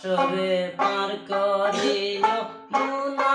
হাসরে পার করিও মুনা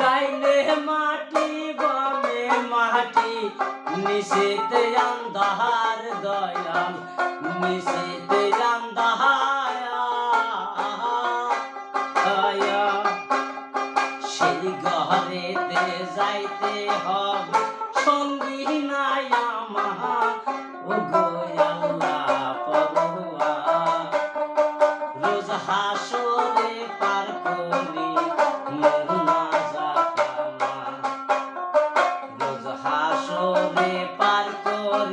ডাইলে মাটি, বামে মাটি নিষেধে আন্ধার দয়াল নিষেধে আন্ধার সেই ঘরেতে যাইতে হবে, সঙ্গী নায়া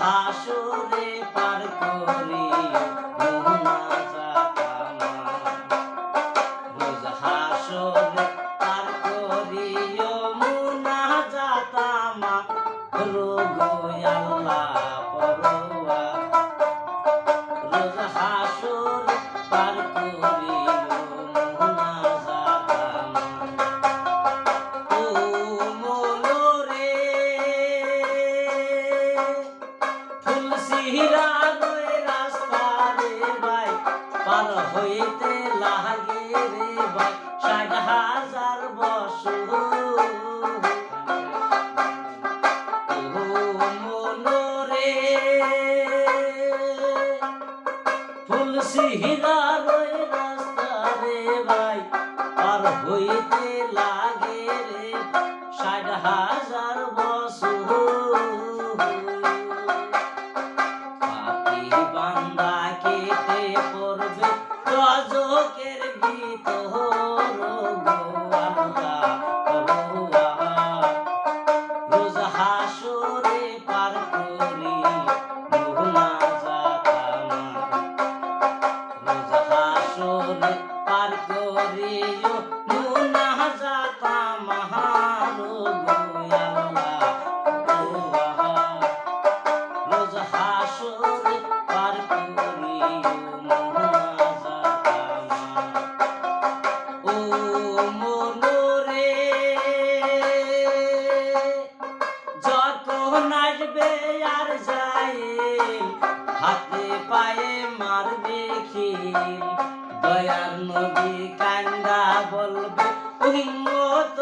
হাসুরে পার করি হাসুরে পার করিও মুনা জাতামা। হিলার আর হইতে লাগে রে ষাট হাজার বছর। পাপি বান্দা কেটে পড়বে গজকের ভিতর। হাতে পায়ে মারবে খিল দয়ার নবী কান্দা বলবে উম্মত